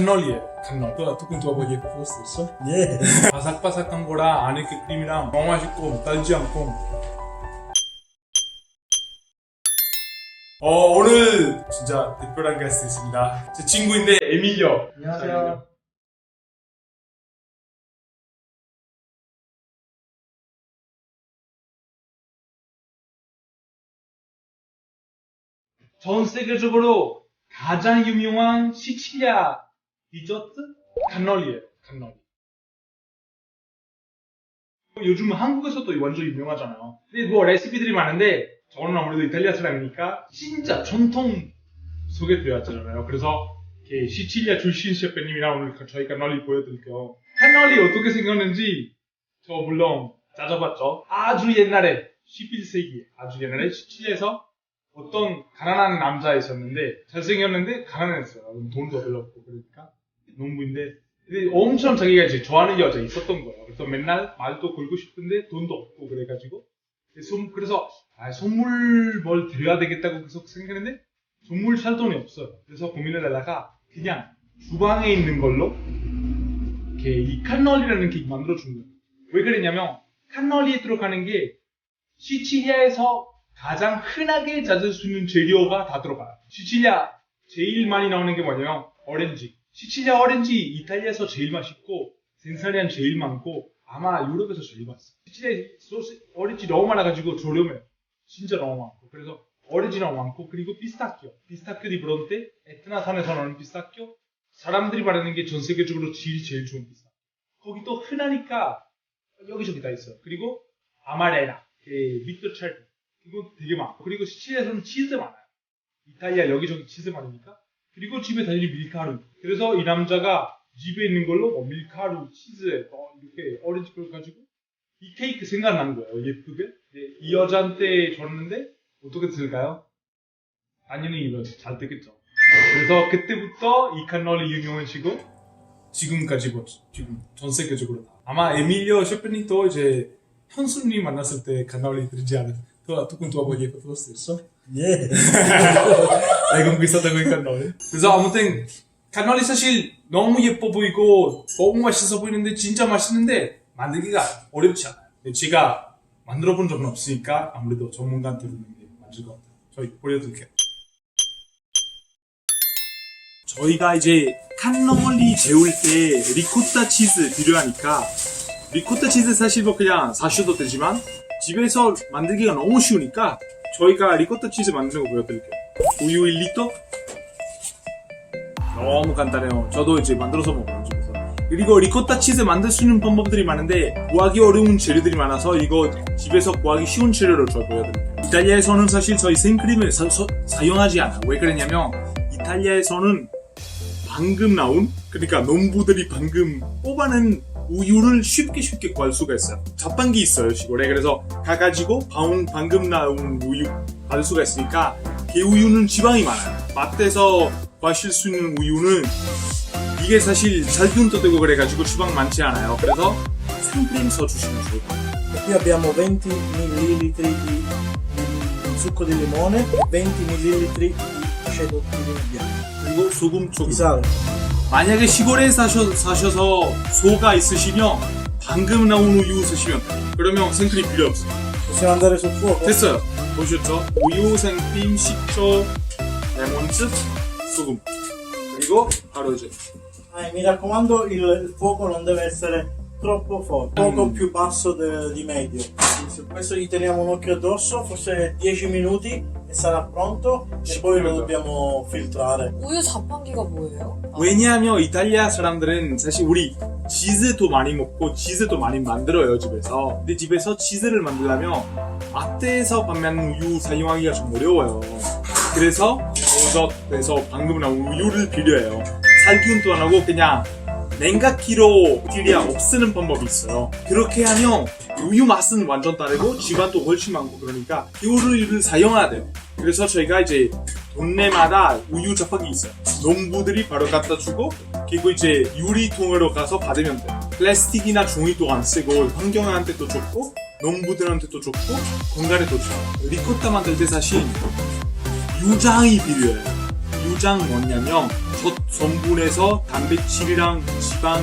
칸널이에요. 칸널. 또 조금 더 보기 예쁠 수 있어? 예. 바삭바삭한 거랑 안에 그 크림이랑 너무 맛있고 달지 않고. 어 오늘 진짜 특별한 게스트 있습니다. 제 친구인데 에밀리오. 안녕하세요. 전 세계적으로 가장 유명한 시칠리아 디저트 칸널이에요. 칸널. 요즘 한국에서도 완전 유명하잖아요. 근데 뭐 레시피들이 많은데 저는 아무래도 이탈리아 사람이니까 진짜 전통 속에 들어왔잖아요. 그래서 시칠리아 출신 셰프님이랑 오늘 저희 칸널이 보여드릴게요. 칸널이 어떻게 생겼는지 저 물론 짜져봤죠. 아주 옛날에 11세기 아주 옛날에 시칠리아에서 어떤 가난한 남자 있었는데 잘생겼는데 가난했어요. 돈도 별로 없고 그러니까 농부인데 근데 엄청 자기가 이제 좋아하는 여자 있었던 거예요. 그래서 맨날 말도 걸고 싶은데 돈도 없고 그래가지고 선- 그래서 아, 선물 뭘 드려야 되겠다고 계속 생각했는데 선물 살 돈이 없어요. 그래서 고민을 하다가 그냥 주방에 있는 걸로 이렇게 이 칸널이라는 게 만들어 준 거예요. 왜 그랬냐면 칸널리에 들어가는 게 시칠리아에서 가장 흔하게 찾을 수 있는 재료가 다 들어가요. 시칠리아 제일 많이 나오는 게 뭐냐면 오렌지. 시칠리아 오렌지 이탈리아에서 제일 맛있고 생산량 제일 많고 아마 유럽에서 제일 맛있어. 시칠리아 소스 오렌지 너무 많아가지고 저렴해요. 진짜 너무 많고 그래서 오렌지 너무 많고 그리고 피스타키오. 피스타키오 디 브론테 에트나 산에서 나오는 피스타키오. 사람들이 말하는 게 전 세계적으로 질이 제일 좋은 피스타키오. 거기 또 흔하니까 여기저기 다 있어요. 그리고 아마레라, 밑도 찰 이거 되게 많고 그리고 시칠리아에서는 치즈 많아요. 이탈리아 여기저기 치즈 많으니까 그리고 집에 다니는 밀가루. 그래서 이 남자가 집에 있는 걸로 뭐 밀가루, 치즈 어, 이렇게 오렌지 걸 가지고 이 케이크 생각난 거예요. 예쁘게. 네, 이 여자한테 줬는데 어떻게 들까요? 당연히 이거 잘 되겠죠. 그래서 그때부터 이 카널이 유명해지고 지금까지 뭐 지금 전 세계적으로 다. 아마 에밀리오 셰프님도 이제 현수님 만났을 때 카널이 들지 않은 또 조금 더 보기 예쁠 수 있어? 예. 알고 비슷하다고 카널. 그래서 아무튼 카널이 사실 너무 예뻐 보이고 너무 맛있어 보이는데 진짜 맛있는데 만들기가 어렵지 않아요. 근데 제가 만들어 본 적은 없으니까 아무래도 전문가한테 부르는 게 맞을 것 같아요. 저희 보여드릴게요. 저희가 이제 칸너멀리 재울 때 리코타 치즈 필요하니까 리코타 치즈 사실 뭐 그냥 사셔도 되지만 집에서 만들기가 너무 쉬우니까 저희가 리코타 치즈 만드는 거 보여드릴게요. 우유 1리터 너무 간단해요. 저도 이제 만들어서 먹어요 집에서. 그리고 리코타 치즈 만들 수 있는 방법들이 많은데 구하기 어려운 재료들이 많아서 이거 집에서 구하기 쉬운 재료를 저 보여드릴게요. 이탈리아에서는 사실 저희 생크림을 사, 용하지 않아요. 왜 그러냐면 이탈리아에서는 방금 나온 그러니까 농부들이 방금 뽑아낸 우유를 쉽게 쉽게 구할 수가 있어요. 자판기 있어요 시골에 그래서 가가지고 방, 방금 나온 우유 받을 수가 있으니까 그 우유는 지방이 많아요. 마트에서 마실 수 있는 우유는 이게 사실 살균도 되고 그래가지고 지방 많지 않아요. 그래서 생크림 써주시면 좋을 것 같아요. Qui abbiamo 20 ml di succo di limone e 20 ml di aceto di vino bianco. 그리고 소금 조금. Sale. 만약에 시골에 사셔, 사셔서 소가 있으시면 방금 나온 우유 쓰시면 돼요. 그러면 생크림 필요 없어요. Sul fuoco? 됐어요. 보셨죠? 우유, 생크림, 식초, 레몬즙, 소금. 그리고 바로 이제 Eh, mi raccomando, il, il fuoco non deve essere troppo forte, poco Mm. più basso de- di medio. Su questo gli teniamo un occhio addosso, forse 10 minuti e sarà pronto e poi lo dobbiamo filtrare. 우유 자판기가 뭐예요? 왜냐하면 이탈리아 사람들은 사실 우리 치즈도 많이 먹고 치즈도 많이 만들어요 집에서 근데 집에서 치즈를 만들려면 마트에서 판매하는 우유 사용하기가 좀 어려워요 그래서 저에서 방금 나온 우유를 필요해요 살균도 안 하고 그냥 냉각기로 딜이야 없애는 방법이 있어요 그렇게 하면 우유 맛은 완전 다르고 지방도 훨씬 많고 그러니까 이 우유를 사용해야 돼요 그래서 저희가 이제 동네마다 우유 자판기 있어요. 농부들이 바로 갖다 주고 그리고 이제 유리통으로 가서 받으면 돼요. 플라스틱이나 종이도 안 쓰고 환경한테도 좋고 농부들한테도 좋고 건강에도 좋아요. 리코타 만들 때 사실 유장이 필요해요. 유장 뭐냐면 젖 성분에서 단백질이랑 지방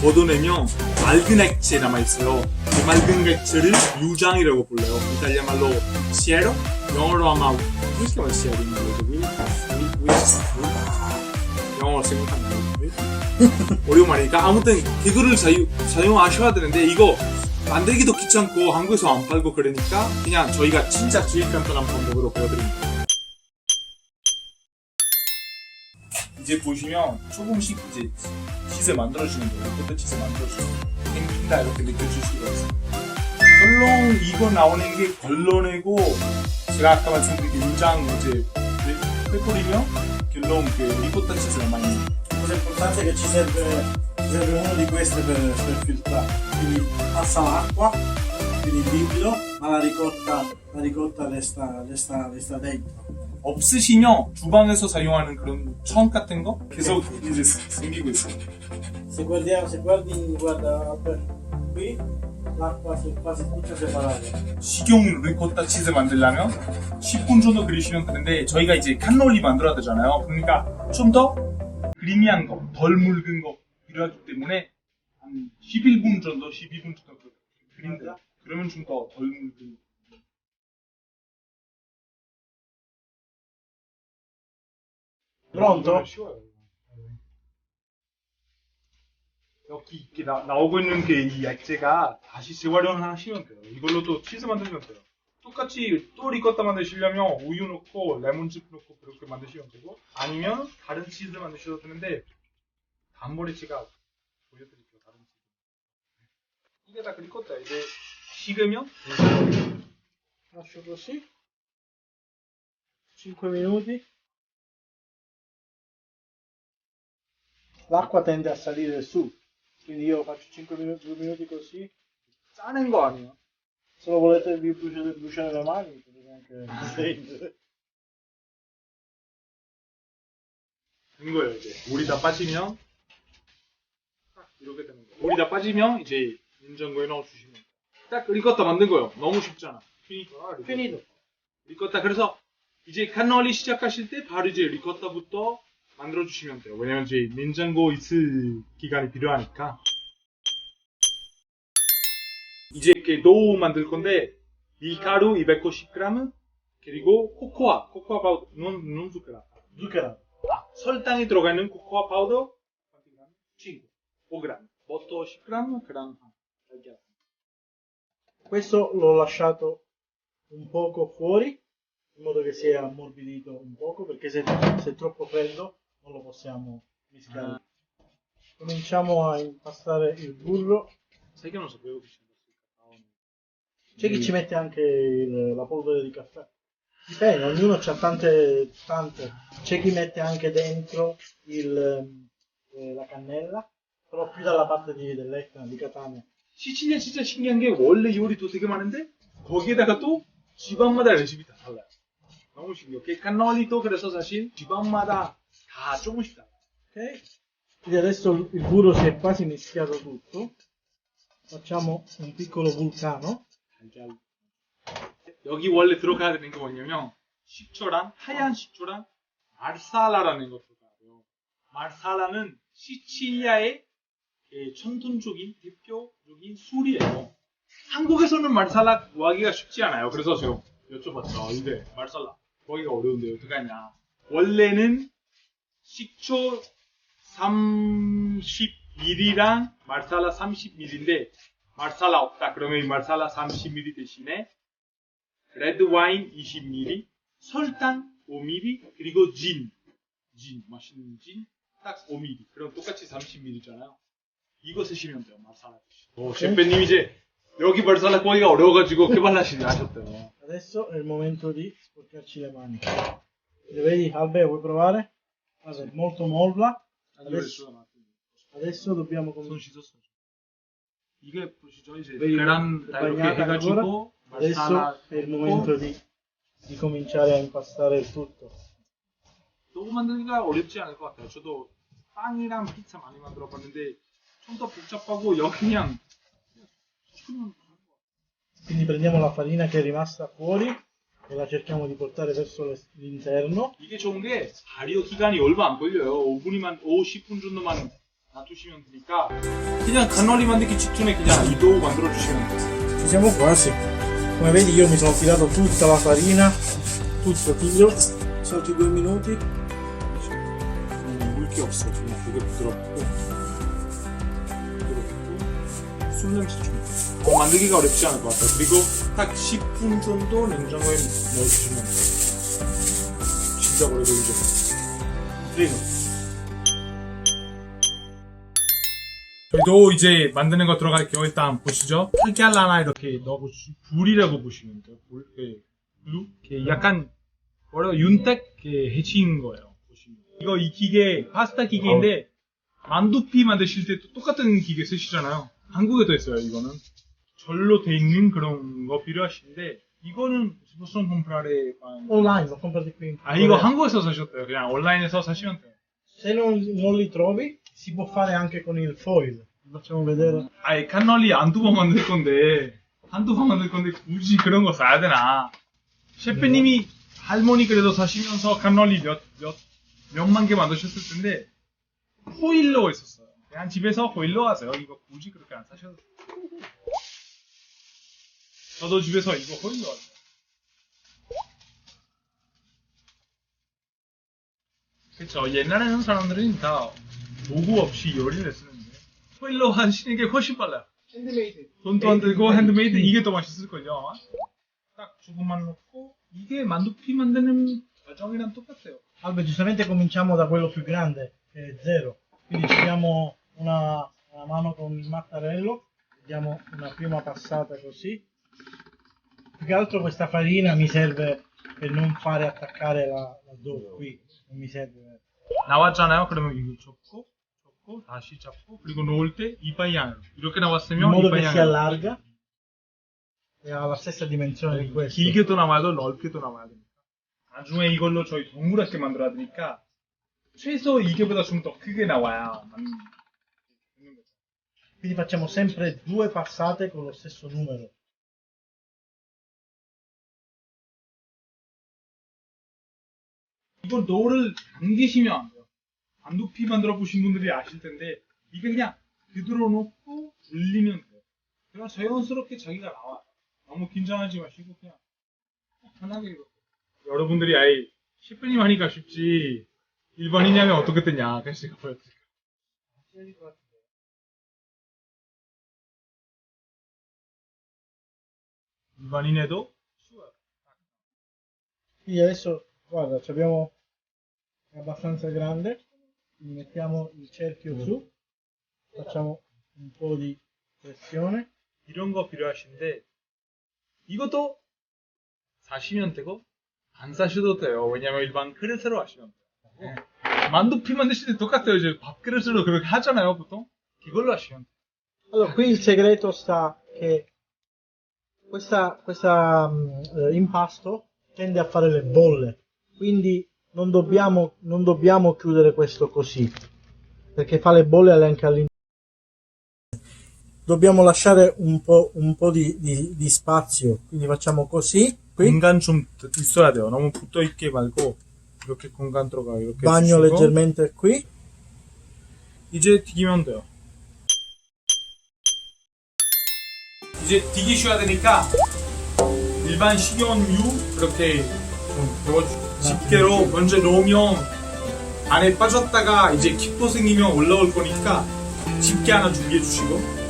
걷어내면 맑은 액체 남아있어요. 그 맑은 액체를 유장이라고 불러요. 이탈리아 말로 시에로? 영어로 아마 거죠. 위- 위- 위- 영어로 생각하면 어려운 말이니까 아무튼 그거를 사유, 사용하셔야 되는데 이거 만들기도 귀찮고 한국에서 안 팔고 그러니까 그냥 저희가 진짜 제일 간단한 방법으로 보여드립니다. 이제 보시면 조금씩 이제 치즈 만들어주는 거예요. 그때 치즈 만들어주는. 생긴다 이렇게 느껴질 수가 있어요. 결론 이거 나오는 게 걸러내고 제가 아까 말씀드린 게 유장 이제 빼버리면 결론 그 치즈 남아있는 La cosa importante è che ci serve, ci serve uno di questi per, per filtrare. Quindi passa l'acqua, quindi il liquido, ma la ricotta, la ricotta resta, resta, resta dentro. 없으시면 주방에서 사용하는 그런 천 같은 거 계속 이제 생기고 있어요. Se guardiamo, se guardi, guarda, Alberto, qui l'acqua è quasi tutta separata. 식용 리코타 치즈 만들려면 10분 정도 그리시면 되는데 저희가 이제 칸롤리 만들어야 되잖아요. 그러니까 좀더 크리미한 거, 덜 묽은 거 필요하기 때문에 한 11분 정도, 12분 정도 그린다. 그러면 좀 더 덜 묽은 거. Pronto? 여기 이렇게 나, 나오고 있는 게 이 액체가 다시 재활용하시면 돼요. 이걸로도 치즈 만들면 돼요. 똑같이 또 리코타 만드시려면 우유 넣고 레몬즙 넣고 그렇게 만드시면 되고 아니면 다른 치즈 만드셔도 되는데 단머리 제가 보여드릴게요. 다른 치즈. 이게 다 리코타 이제 식으면 Lascio così. 5 minuti. L'acqua tende a salire su, quindi io faccio 5 minuti, 2 minuti così. 짜는 거 아니에요? Se lo volete vi bruciare, bruciare le mani, potete anche stringere. 된 거예요 이제 물이 다 빠지면 딱 이렇게 되는 거예요 물이 다 빠지면 이제 냉장고에 넣어주시면 딱 리코타 만든 거예요 너무 쉽잖아 피니까 Finito. 리코타 그래서 이제 카놀리 시작하실 때 바로 이제 리코타부터 만들어 주시면 돼요 왜냐면 이제 냉장고 있을 기간이 필요하니까 이제 이렇게 도우 만들 건데 밀가루 250g 그리고 코코아 코코아 파우더 non, non zucchero Zuccherato. 설탕이 들어가 있는 코코아 파우더 5g, 5g, 버터 10g, 그랑 달걀. Questo l'ho lasciato un poco fuori, in modo che sia ammorbidito un poco, perché se, se è troppo freddo non lo possiamo mischiare. Cominciamo a impastare il burro. 세 개는 사pevo che ci fosse C'è chi ci mette anche il- la polvere di caffè. Dipende, ognuno ha tante, tante. C'è chi mette anche dentro il, ehm, eh, la cannella, però più dalla parte di, dell'Etna, di Catania. 시칠리아 진짜 신기한 게 원래 요리도 되게 많은데 거기에다가 또 지방마다 레시피 다 달라요. 너무 신기해요. 그 카놀리도 그래서 사실 지방마다 다 조금씩 달라요. Ok? Quindi adesso il burro si è quasi mischiato tutto. Facciamo un piccolo vulcano. 여기 원래 들어가야 되는 게 뭐냐면 식초랑 하얀 식초랑 마르살라라는 거 들어가요. 마르살라는 시칠리아의 예, 전통적인 대표적인 술이에요. 한국에서는 마르살라 구하기가 쉽지 않아요. 그래서 제가 여쭤봤죠. 근데 마르살라 구하기가 어려운데 어떻게 하냐. 원래는 식초 30ml랑 마르살라 30ml인데 마르살라 없다. 그러면 이 마르살라 30ml 대신에 레드 와인 20ml, 설탕 5ml, 그리고 진, 진 맛있는 진 딱 5ml. 그럼 똑같이 30ml잖아요. 이거 쓰시면 돼요. 마르살라. 오, 셰프님 이제 여기 마르살라 구하기가 어려워가지고 개발하시니 하셨대요. Adesso è il momento di sporcarci le mani. Vedi, Albe, vuoi provare? Guarda, è molto molla. Adesso, adesso dobbiamo 손 cominciare. 씻었어요. 이게 보시죠 이제 Vedi, 계란 다 이렇게 bagnata 해가지고 Adesso 마르살라 è il 넣고 momento di, di cominciare a impastare il tutto. 너무 만들기가 어렵지 않을 것 같아요. 저도 빵이랑 피자 많이 만들어 봤는데 좀 더 복잡하고 여기 그냥 그냥 Quindi prendiamo la farina che è rimasta fuori, E la cerchiamo di portare verso l'interno. 이게 좋은 게 발효 기간이 얼마 안 걸려요. 5분이만 5, 10분 정도만 놔두시면 되니까 그냥 간놀이 만들기 직전에 그냥 이도 만들어 주시면 돼요. Ci siamo quasi. Come vedi io mi sono tirato tutta la farina, tutto tiro. salti due minuti. 음, 물기 없어. 그냥 되게 부드럽고. 부드럽고. 술 냄새 좀. 어, 만들기가 어렵지 않을 것 같아요. 그리고 딱 10분 정도 냉장고에 넣어주시면 돼요. 진짜 오래 걸리죠. 그리고. 저희도 이제 만드는 거 들어갈게요. 일단 보시죠. 칼칼 하나 이렇게 넣어보시, 불이라고 보시면 돼요. 불, 예. 블루? 이렇게 약간 뭐라고 윤택 해친 거예요. 보시면. 이거 이 기계 파스타 기계인데 만두피 만드실 때또 똑같은 기계 쓰시잖아요. 한국에도 있어요. 이거는 절로 돼 있는 그런 거 필요하신데 이거는 possono comprare Online, qui. 아 이거. 한국에서 사셨대요. 그냥 온라인에서 사시면 돼요. Se non, non li trovi, si può fare anche con il foil. Facciamo vedere. 아이 칸널리 한두 번 만들 건데 한두 번 만들 건데 굳이 그런 거 사야 되나? 셰프님이 할머니 그래도 사시면서 칸널리 몇 몇 몇만 개 만드셨을 텐데 호일로 있었어요. 그냥 집에서 호일로 하세요. 이거 굳이 그렇게 안 사셔도 돼요. 저도 집에서 이거 하세요. 그쵸. 옛날에는 사람들은 다 도구 없이 요리를 했었는데 호일로 하시는 게 훨씬 빨라요. Handmade. 돈도 안 들고 핸드메이드 이게 더 맛있을걸요 아마? 딱 주부만 넣고 이게 만두피 만드는 과정이랑 똑같아요 Albe, giustamente cominciamo da quello più grande, che è zero. Quindi ci diamo una, una mano con il mattarello, diamo una prima passata così. Più che altro questa farina mi serve per non fare attaccare la, la dough qui, non mi serve. 나왔잖아요 그러면 이거 접고 접고 다시 잡고 그리고 놓을 때 이 방향으로 이렇게 In 나왔으면 modo 이 che si 방향으로 allarga e ha la stessa dimensione di questo. 길게도 남아도 넓게도 남아야 됩니다 나중에 이걸로 저희 동그랗게 만들어야 되니까 최소 이게보다 좀 더 크게 나와야 맞는 되는 거죠. Quindi facciamo sempre due passate con lo stesso numero. 이건 노를 당기시면 안 돼요. 반두피 만들어 보신 분들이 아실 텐데 이게 그냥 그대로 놓고 돌리면 돼요. 그냥 자연스럽게 자기가 나와요. 너무 긴장하지 마시고 그냥 편하게 이렇게. 여러분들이 아예 셰프님 하니까 쉽지 일반인이면 어떻게 뜨냐 그래서 제가 보여드릴게요. 일반인에도 쉬워요. Quindi adesso, guarda, ci abbiamo è abbastanza grande, quindi mettiamo il cerchio su, facciamo un po' di pressione. 이런 거 필요하신데 이것도 사시면 되고 안 사셔도 돼요. 왜냐면 일반 그릇으로 하시면 돼요. 네. 만두피 만드실 때 똑같아요. 이제 밥그릇으로 그렇게 하잖아요, 보통. 이걸로 하시면 돼요. Allora, qui il segreto sta che questa, questa mm, eh, impasto tende a fare le bolle, quindi non dobbiamo, non dobbiamo chiudere questo così, perché fa le bolle anche all'interno. Dobbiamo lasciare un po', un po' di, di- di spazio, quindi facciamo così, qui, 공간 좀 있어야 돼요. 너무 붙어 있게 말고 이렇게 공간 들어가 이렇게 bagno 해주시고 leggermente qui, 이제 튀기면 돼요. 이제 튀기셔야 되니까 일반 식용유 그렇게 좀 넣어주 집게로 먼저 놓으면 안에 빠졌다가 이제 킥도 생기면 올라올 거니까 집게 하나 준비해 주시고.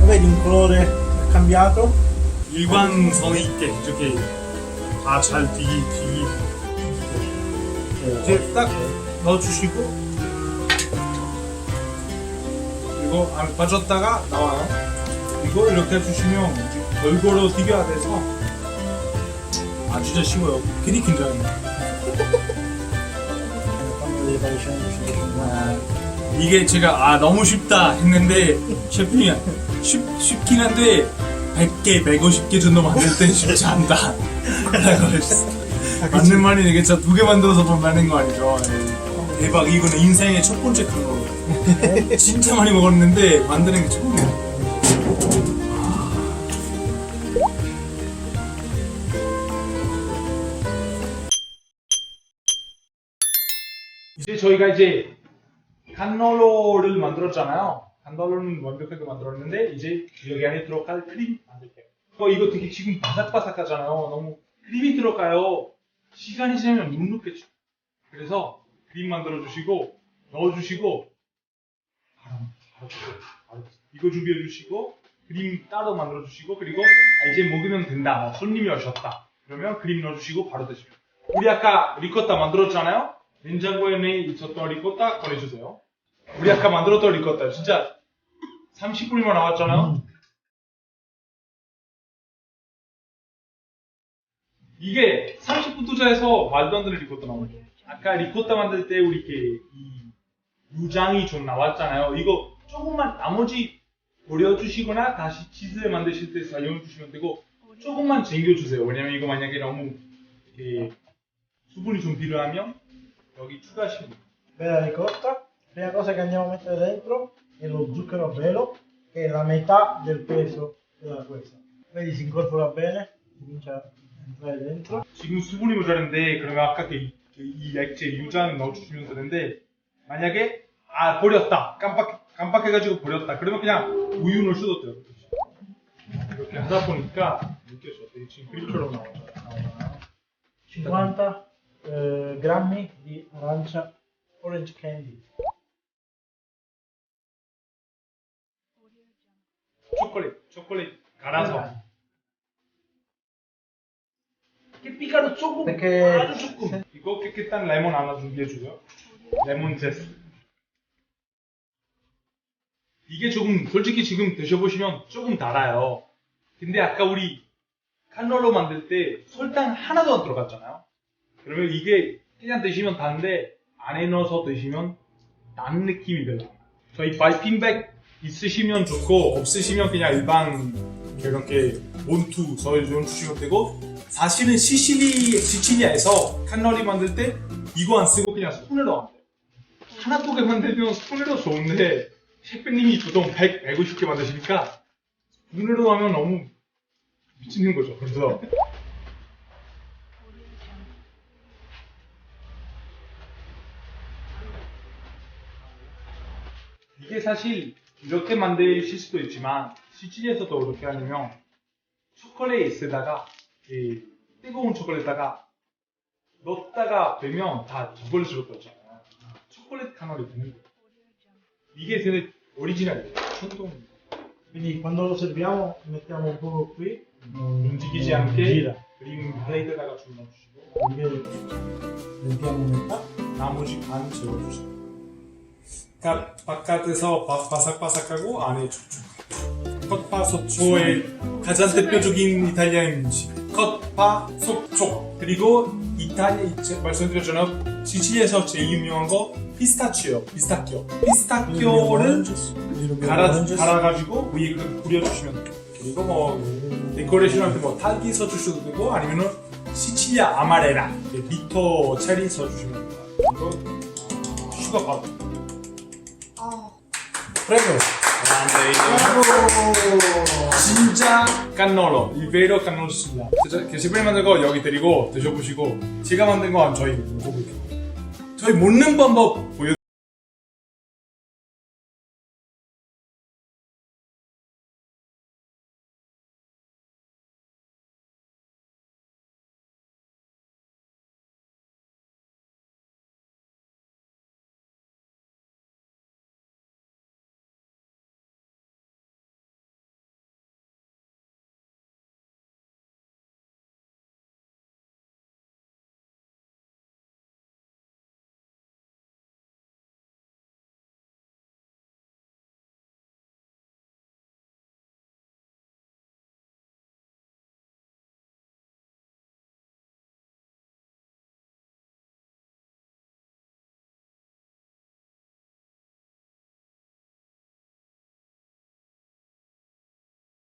Lo vedi un colore cambiato? 일관성 있게 이렇게 다잘 튀기 튀기 이제 딱 넣어주시고 그리고 안 빠졌다가 나와요. 이거 이렇게 해주시면 골고루 튀겨야 돼서 아 진짜 쉬워요. 괜히 긴장해요. 150 이게 제가 아 너무 쉽다 했는데 셰프님 쉽, 쉽긴 한데 100개, 150개 정도 만들 땐 쉽지 않다. 라고 했어 맞는 말이 되겠죠 두개 만들어서 뭐 만든 거 아니죠? 예. 대박. 이거는 인생의 첫 번째 그런 거 진짜 많이 먹었는데 만드는 게 처음이에요. 이제 저희가 이제 칸놀로를 만들었잖아요. 칸놀로는 완벽하게 만들었는데 이제 여기 안에 들어갈 크림 만들게요. 어, 이거 되게 지금 바삭바삭하잖아요. 너무 크림이 들어가요. 시간이 지나면 눅눅해져. 그래서 크림 만들어 주시고 넣어 주시고 바로 바로 드세요. 바로 드세요. 이거 준비해 주시고 크림 따로 만들어 주시고 그리고 아, 이제 먹으면 된다. 어, 손님이 오셨다. 그러면 크림 넣어 주시고 바로 드시면. 우리 아까 리코타 만들었잖아요. 냉장고에 있었던 리코타 꺼내주세요. 우리 아까 만들었던 리코타 진짜 30분이면 나왔잖아요. 이게 30분 투자해서 말도 안 되는 리코타 나오는 거예요. 아까 리코타 만들 때 우리 이렇게 이 유장이 좀 나왔잖아요. 이거 조금만 나머지 버려주시거나 다시 치즈 만드실 때 사용해 주시면 되고 조금만 쟁여주세요. 왜냐면 이거 만약에 너무 이렇게 수분이 좀 필요하면 여기 추가하시면 돼요. Bella ricotta. Prima cosa che andiamo a mettere dentro è lo zucchero a velo, che è la metà del peso della questa. Vedi, si incorpora bene, comincia a entrare dentro. 지금 수분이 모자란데 그러면 아까 그 이, 그이 액체 유장 넣어주시면 되는데 만약에 아 버렸다 깜빡 깜빡해가지고 버렸다. 그러면 그냥 우유 넣을 수도 돼요. 이렇게 하다 보니까 이렇게 저 지금 그림처럼 나오잖아요. 나오잖아요. 50 eh, grammi di arancia orange candy. 초콜릿 초콜릿 갈아서. 깨삐가루 조금 perché 아주 조금. 이거 깨끗한 레몬 하나 준비해주고요. 레몬 제스 이게 조금 솔직히 지금 드셔보시면 조금 달아요. 근데 아까 우리 칸롤로 만들 때 설탕 하나도 안 들어갔잖아요. 그러면 이게 그냥 드시면 단데 안에 넣어서 드시면 단 느낌이 별로 저희 바이핀백 있으시면 좋고 없으시면 그냥 일반 이렇게 몬투 저희 좀 주시면 되고 사실은 시칠리 시칠리아에서 칸너리 만들 때 이거 안 쓰고 그냥 안 돼요. 하나 두개 만들면 스푼으로 좋은데 셰프님이 보통 100, 150개 만드시니까 스푼으로 하면 너무 미치는 거죠. 그래서 이게 사실 이렇게 만드실 수도 있지만 시칠리에서도 이렇게 하려면 초콜릿에다가 이 뜨거운 초콜릿에다가 넣었다가 되면 다 초콜릿으로 떠잖아요. 초콜릿 카놀이 되는 거예요. 이게 되게 오리지널이에요. 전통. Quindi quando lo serviamo mettiamo un poco qui, non 움직이지 non 않게 gira. 그림 넣어주시고 Quindi mettiamo metà. 나머지 반 재워주세요. 그러니까 바깥에서 바, 바삭바삭하고 안에 촉촉. 컷파 소초의 가장 대표적인 이탈리아 음식. 컷파 소초. 그리고 이탈리아 말씀드렸잖아요. 시칠리에서 제일 유명한 거 피스타치오. 피스타치오. 피스타치오를 갈아 갈아가지고 위에 그 뿌려주시면 돼요. 그리고 뭐 데코레이션한테 뭐 딸기 써주셔도 되고 아니면은 시칠리아 아마레라 비터 체리 써주시면 돼요. 이거 슈가 바로. 아, Prego. 진짜 깐놀로 이베로 깐놀로입니다. 게시판에 만든 거 여기 드리고 드셔보시고 제가 만든 거 저희 먹어볼게요. 저희 먹는 방법 보여